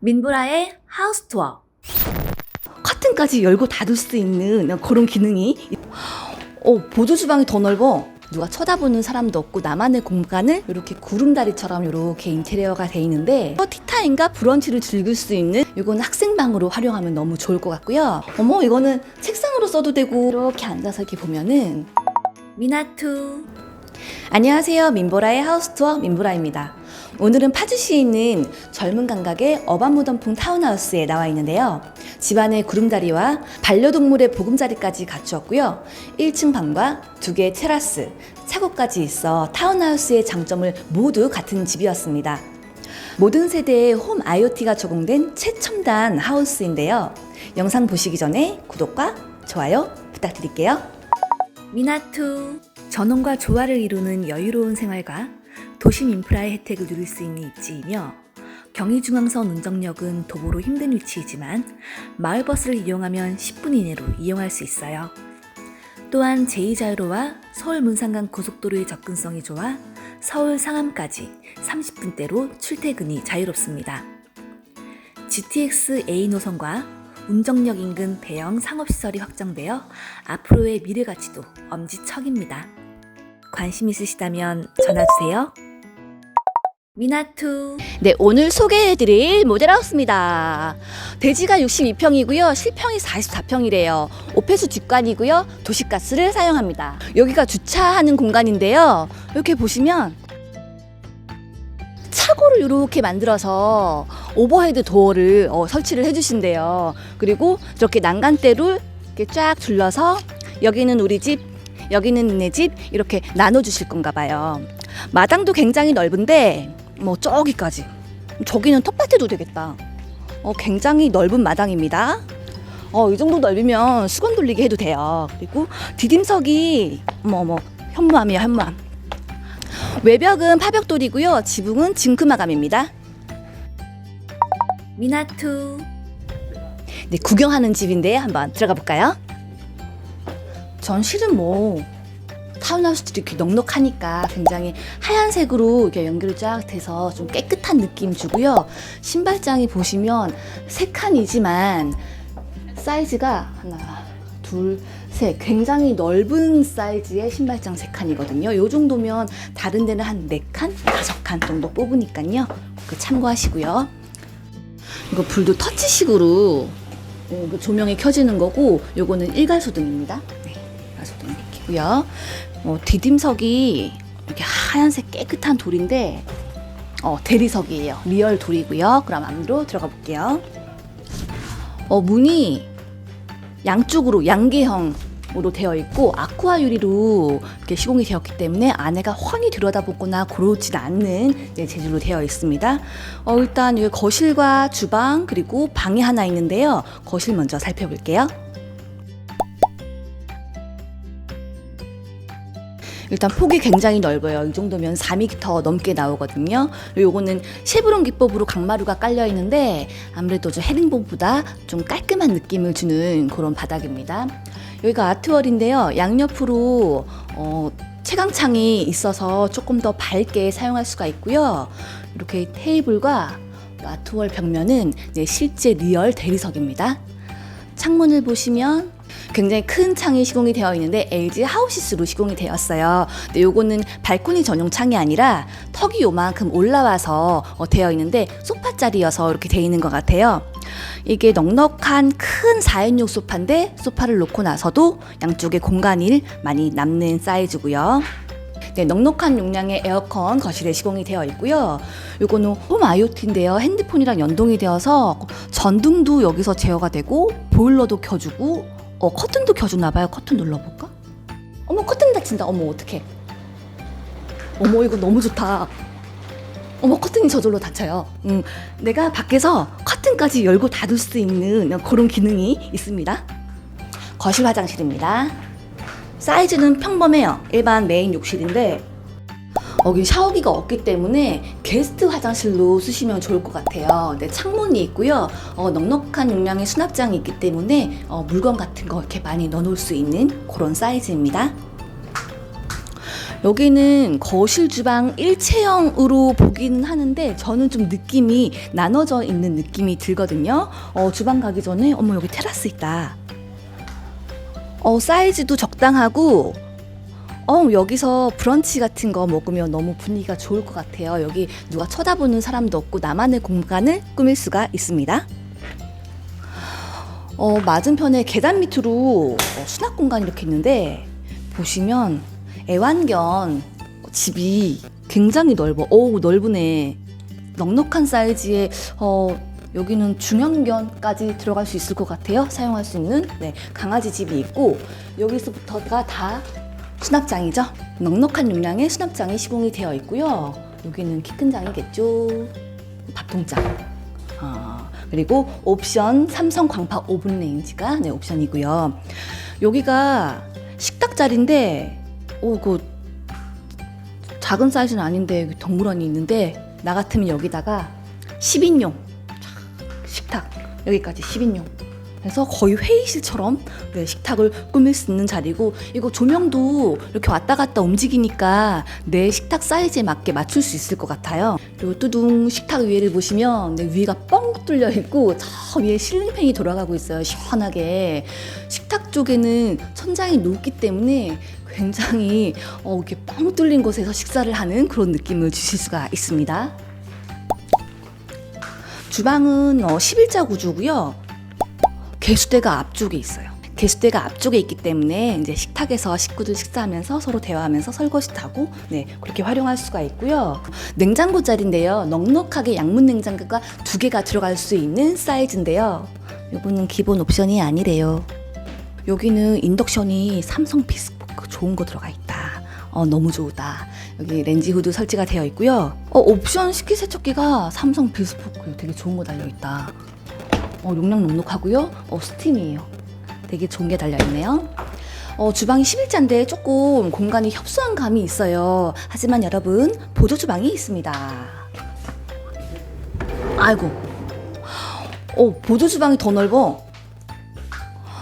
민브라의 하우스 투어. 커튼까지 열고 닫을 수 있는 그런 기능이. 어, 보조 주방이 더 넓어. 누가 쳐다보는 사람도 없고 나만의 공간을 이렇게 구름다리처럼 이렇게 인테리어가 돼 있는데 어, 티타임과 브런치를 즐길 수 있는 이건 학생방으로 활용하면 너무 좋을 것 같고요. 어머 이거는 책상으로 써도 되고 이렇게 앉아서 이렇게 보면은 미나투 안녕하세요 민보라의 하우스 투어 민보라입니다. 오늘은 파주시에 있는 젊은 감각의 어반 모던풍 타운하우스에 나와 있는데요. 집안의 구름다리와 반려동물의 보금자리까지 갖추었고요. 1층 방과 두 개의 테라스, 차고까지 있어 타운하우스의 장점을 모두 같은 집이었습니다. 모든 세대의 홈 IoT가 적용된 최첨단 하우스인데요. 영상 보시기 전에 구독과 좋아요 부탁드릴게요. 미나투 전원과 조화를 이루는 여유로운 생활과 도심 인프라의 혜택을 누릴 수 있는 입지이며 경의중앙선 운정역은 도보로 힘든 위치이지만 마을버스를 이용하면 10분 이내로 이용할 수 있어요. 또한 제2자유로와 서울 문상간 고속도로의 접근성이 좋아 서울 상암까지 30분대로 출퇴근이 자유롭습니다. GTX A 노선과 운정역 인근 대형 상업시설이 확장되어 앞으로의 미래 가치도 엄지척입니다. 관심 있으시다면 전화 주세요. 미나투. 네, 오늘 소개해드릴 모델하우스입니다. 대지가 62평이고요. 실평이 44평이래요. 오페수 뒷관이고요. 도시가스를 사용합니다. 여기가 주차하는 공간인데요. 이렇게 보시면 차고를 이렇게 만들어서 오버헤드 도어를 어, 설치를 해주신대요. 그리고 이렇게 난간대를 이렇게 쫙 둘러서 여기는 우리 집, 여기는 니네 집 이렇게 나눠주실 건가 봐요. 마당도 굉장히 넓은데 뭐 저기까지 저기는 텃밭에도 되겠다. 어, 굉장히 넓은 마당입니다. 어, 이 정도 넓으면 수건 돌리기 해도 돼요. 그리고 디딤석이 뭐 뭐 현무암이에요, 현무암. 외벽은 파벽돌이고요. 지붕은 징크마감입니다. 미나투. 네, 구경하는 집인데 한번 들어가 볼까요? 전 실은 뭐 타운하우스들이 이렇게 넉넉하니까 굉장히 하얀색으로 이렇게 연결이 쫙 돼서 좀 깨끗한 느낌 주고요. 신발장이 보시면 세 칸이지만 사이즈가 하나, 둘, 셋 굉장히 넓은 사이즈의 신발장 세 칸이거든요. 요 정도면 다른 데는 한 네 칸, 다섯 칸 정도 뽑으니까요. 그 참고하시고요. 이거 불도 터치식으로 어, 그 조명이 켜지는 거고 요거는 일괄 소등입니다. 네, 일괄 소등 이렇게고요. 어, 디딤석이 이렇게 하얀색 깨끗한 돌인데 어, 대리석이에요. 리얼 돌이고요. 그럼 안으로 들어가 볼게요. 어, 문이 양쪽으로 양계형으로 되어 있고 아쿠아 유리로 이렇게 시공이 되었기 때문에 안에가 훤히 들여다보거나 그렇지 않는 네, 재질로 되어 있습니다. 어, 일단 거실과 주방 그리고 방이 하나 있는데요. 거실 먼저 살펴볼게요. 일단 폭이 굉장히 넓어요. 이 정도면 4m 넘게 나오거든요. 요거는 쉐브론 기법으로 강마루가 깔려 있는데 아무래도 저 헤링본보다 좀 깔끔한 느낌을 주는 그런 바닥입니다. 여기가 아트월인데요. 양옆으로 어, 채광창이 있어서 조금 더 밝게 사용할 수가 있고요. 이렇게 테이블과 아트월 벽면은 네, 실제 리얼 대리석입니다. 창문을 보시면 굉장히 큰 창이 시공이 되어 있는데 LG 하우시스로 시공이 되었어요. 근데 요거는 발코니 전용 창이 아니라 턱이 요만큼 올라와서 어, 되어 있는데 소파짜리여서 이렇게 되어 있는 것 같아요. 이게 넉넉한 큰 4인용 소파인데 소파를 놓고 나서도 양쪽에 공간이 많이 남는 사이즈고요. 네, 넉넉한 용량의 에어컨 거실에 시공이 되어 있고요. 요거는 홈 IoT인데요. 핸드폰이랑 연동이 되어서 전등도 여기서 제어가 되고 보일러도 켜주고 어 커튼도 켜주나 봐요. 커튼 눌러볼까? 어머 커튼 닫힌다. 어머 어떡해. 어머 이거 너무 좋다. 어머 커튼이 저절로 닫혀요. 음, 내가 밖에서 커튼까지 열고 닫을 수 있는 그런 기능이 있습니다. 거실 화장실입니다. 사이즈는 평범해요. 일반 메인 욕실인데 여기 샤워기가 없기 때문에 게스트 화장실로 쓰시면 좋을 것 같아요. 네, 창문이 있고요. 어, 넉넉한 용량의 수납장이 있기 때문에 어, 물건 같은 거 이렇게 많이 넣어놓을 수 있는 그런 사이즈입니다. 여기는 거실 주방 일체형으로 보기는 하는데 저는 좀 느낌이 나눠져 있는 느낌이 들거든요. 어, 주방 가기 전에 어머 여기 테라스 있다. 어, 사이즈도 적당하고 어, 여기서 브런치 같은 거 먹으면 너무 분위기가 좋을 것 같아요. 여기 누가 쳐다보는 사람도 없고 나만의 공간을 꾸밀 수가 있습니다. 어, 맞은편에 계단 밑으로 어, 수납 공간이 이렇게 있는데 보시면 애완견 집이 굉장히 넓어. 오, 넓으네. 넉넉한 사이즈의 어, 여기는 중형견까지 들어갈 수 있을 것 같아요. 사용할 수 있는 네, 강아지 집이 있고 여기서부터가 다 수납장이죠. 넉넉한 용량의 수납장이 시공이 되어 있고요. 여기는 키 큰 장이겠죠. 밥통장. 아, 그리고 옵션 삼성 광파 오븐 레인지가 네, 옵션이고요. 여기가 식탁 자리인데 오, 그 작은 사이즈는 아닌데 여기 덩그러니 있는데 나 같으면 여기다가 10인용 식탁 여기까지 10인용 그래서 거의 회의실처럼 네, 식탁을 꾸밀 수 있는 자리고 이거 조명도 이렇게 왔다 갔다 움직이니까 내 식탁 사이즈에 맞게 맞출 수 있을 것 같아요. 그리고 뚜둥 식탁 위에를 보시면 네, 위가 뻥 뚫려 있고 저 위에 실링팬이 돌아가고 있어요. 시원하게 식탁 쪽에는 천장이 높기 때문에 굉장히 어, 이렇게 뻥 뚫린 곳에서 식사를 하는 그런 느낌을 주실 수가 있습니다. 주방은 어, 11자 구조고요. 개수대가 앞쪽에 있어요. 개수대가 앞쪽에 있기 때문에 이제 식탁에서 식구들 식사하면서 서로 대화하면서 설거지 하고 네 그렇게 활용할 수가 있고요. 냉장고 자리인데요. 넉넉하게 양문 냉장고가 두 개가 들어갈 수 있는 사이즈인데요. 이거는 기본 옵션이 아니래요. 여기는 인덕션이 삼성 비스포크 좋은 거 들어가 있다. 어, 너무 좋다. 여기 렌지 후드 설치가 되어 있고요. 어, 옵션 식기세척기가 삼성 비스포크 되게 좋은 거 달려 있다. 어, 용량 넉넉하고요. 어, 스팀이에요. 되게 좋은 게 달려 있네요. 어, 주방이 11자인데 조금 공간이 협소한 감이 있어요. 하지만 여러분, 보조 주방이 있습니다. 아이고. 어, 보조 주방이 더 넓어.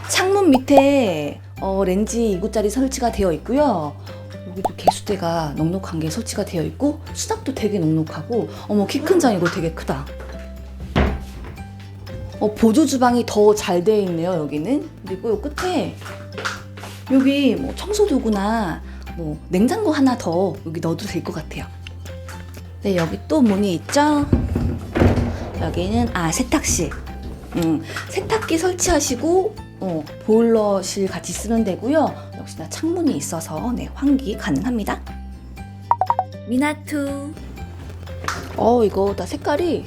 창문 밑에 어, 렌지 2구짜리 설치가 되어 있고요. 여기도 개수대가 넉넉한 게 설치가 되어 있고 수납도 되게 넉넉하고 어머 키 큰 장 이거 되게 크다. 어, 보조 주방이 더 잘 되어 있네요 여기는. 그리고 요 끝에 여기 뭐 청소 도구나 뭐 냉장고 하나 더 여기 넣어도 될 것 같아요. 네 여기 또 문이 있죠. 여기는 아 세탁실. 음, 세탁기 설치하시고 어, 보일러실 같이 쓰는 데고요. 역시나 창문이 있어서 네, 환기 가능합니다. 미나투. 어 이거 나 색깔이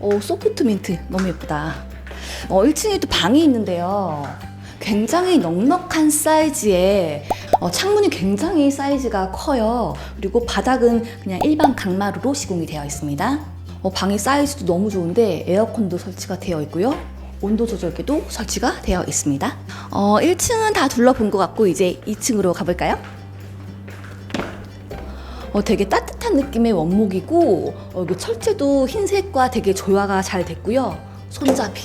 어 소프트 민트 너무 예쁘다. 어 1층에 또 방이 있는데요. 굉장히 넉넉한 사이즈에 어, 창문이 굉장히 사이즈가 커요. 그리고 바닥은 그냥 일반 강마루로 시공이 되어 있습니다. 어, 방의 사이즈도 너무 좋은데 에어컨도 설치가 되어 있고요. 온도 조절기도 설치가 되어 있습니다. 어, 1층은 다 둘러본 것 같고 이제 2층으로 가볼까요? 어, 되게 따뜻한 느낌의 원목이고 어, 이게 철제도 흰색과 되게 조화가 잘 됐고요. 손잡이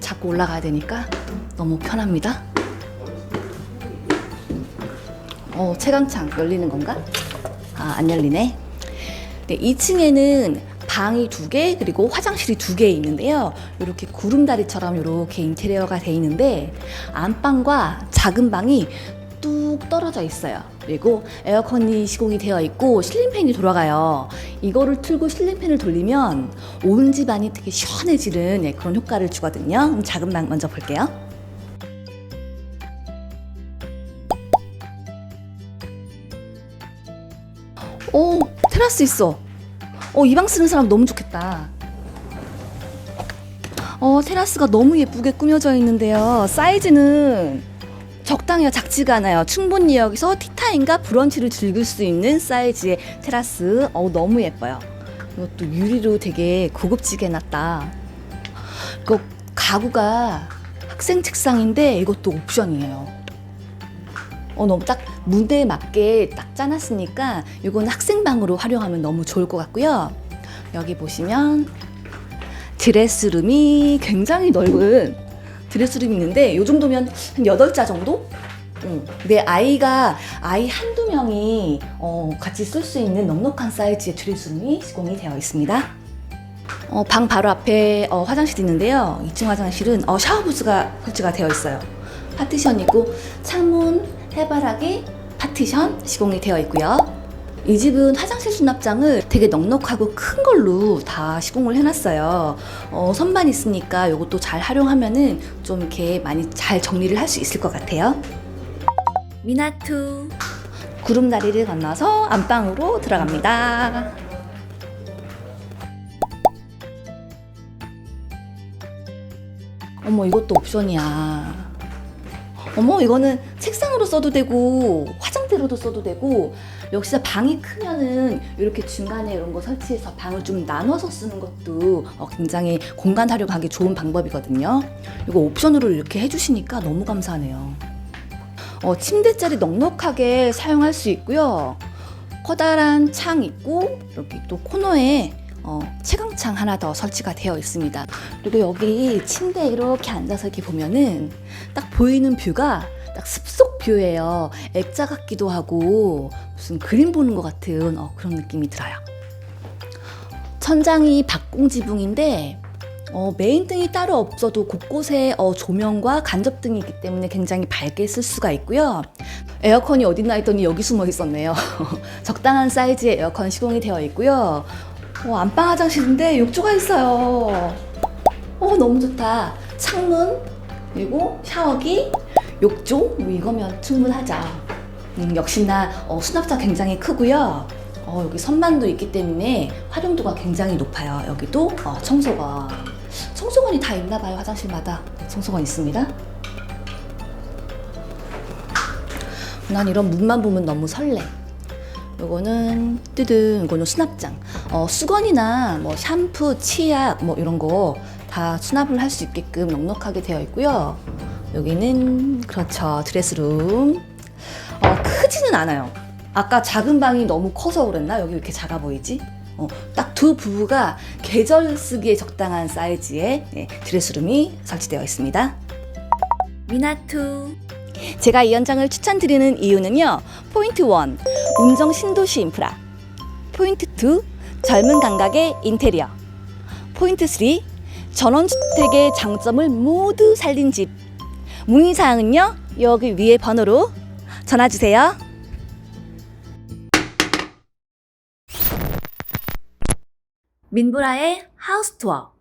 자꾸 올라가야 되니까 너무 편합니다. 어, 채광창 열리는 건가? 아, 안 열리네. 네, 2층에는 방이 두 개, 그리고 화장실이 두 개 있는데요. 이렇게 구름다리처럼 이렇게 인테리어가 돼 있는데, 안방과 작은 방이 뚝 떨어져 있어요. 그리고 에어컨이 시공이 되어 있고 실린팬이 돌아가요. 이거를 틀고 실린팬을 돌리면 온 집안이 되게 시원해지는 예, 그런 효과를 주거든요. 그럼 작은 방 먼저 볼게요. 오, 테라스 있어. 어, 이 방 쓰는 사람 너무 좋겠다. 어, 테라스가 너무 예쁘게 꾸며져 있는데요. 사이즈는 적당해요. 작지가 않아요. 충분히 여기서 티타임과 브런치를 즐길 수 있는 사이즈의 테라스. 어, 너무 예뻐요. 이것도 유리로 되게 고급지게 놨다. 이거 가구가 학생 책상인데 이것도 옵션이에요. 어, 너무 딱 무대에 맞게 딱 짜놨으니까 이건 학생방으로 활용하면 너무 좋을 것 같고요. 여기 보시면 드레스룸이 굉장히 넓은 드레스룸이 있는데 이 정도면 한 8자 정도? 응. 내 아이가 아이 한두 명이 어, 같이 쓸 수 있는 넉넉한 사이즈의 드레스룸이 시공이 되어 있습니다. 어, 방 바로 앞에 어, 화장실이 있는데요. 2층 화장실은 어, 샤워 부스가 설치가 되어 있어요. 파티션이고 창문, 해바라기, 파티션 시공이 되어 있고요. 이 집은 화장실 수납장을 되게 넉넉하고 큰 걸로 다 시공을 해놨어요. 어, 선반 있으니까 이것도 잘 활용하면은 좀 이렇게 많이 잘 정리를 할 수 있을 것 같아요. 미나투 구름다리를 건너서 안방으로 들어갑니다. 어머 이것도 옵션이야. 어머 이거는 책상으로 써도 되고 화장대로도 써도 되고 역시 방이 크면은 이렇게 중간에 이런 거 설치해서 방을 좀 나눠서 쓰는 것도 어, 굉장히 공간 활용하기 좋은 방법이거든요. 이거 옵션으로 이렇게 해주시니까 너무 감사하네요. 어, 침대 자리 넉넉하게 사용할 수 있고요. 커다란 창 있고 여기 또 코너에 어, 채광창 하나 더 설치가 되어 있습니다. 그리고 여기 침대에 이렇게 앉아서 이렇게 보면은 딱 보이는 뷰가 딱 습속 뷰예요. 액자 같기도 하고 무슨 그림 보는 것 같은 어, 그런 느낌이 들어요. 천장이 박공 지붕인데 어, 메인 등이 따로 없어도 곳곳에 어, 조명과 간접 등이 있기 때문에 굉장히 밝게 쓸 수가 있고요. 에어컨이 어딨나 했더니 여기 숨어 있었네요. 적당한 사이즈의 에어컨 시공이 되어 있고요. 어, 안방 화장실인데 욕조가 있어요. 어, 너무 좋다. 창문, 그리고 샤워기, 욕조, 뭐 이거면 충분하죠. 음, 역시나 어, 수납장 굉장히 크고요. 어, 여기 선반도 있기 때문에 활용도가 굉장히 높아요. 여기도 어, 청소가 청소건이 다 있나 봐요. 화장실마다 청소건 있습니다. 난 이런 문만 보면 너무 설레. 요거는 뜨든 이거는 수납장. 어, 수건이나 뭐 샴푸, 치약 뭐 이런 거 다 수납을 할 수 있게끔 넉넉하게 되어 있고요. 여기는 그렇죠 드레스룸. 어, 크지는 않아요. 아까 작은 방이 너무 커서 그랬나? 여기 왜 이렇게 작아 보이지? 어, 딱두 부부가 계절 쓰기에 적당한 사이즈의 네, 드레스룸이 설치되어 있습니다. 미나투. 제가 이 현장을 추천드리는 이유는요. 포인트 1. 운정 신도시 인프라. 포인트 2. 젊은 감각의 인테리어. 포인트 3. 전원주택의 장점을 모두 살린 집. 문의사항은요. 여기 위에 번호로 전화주세요. 민브라의 하우스 투어.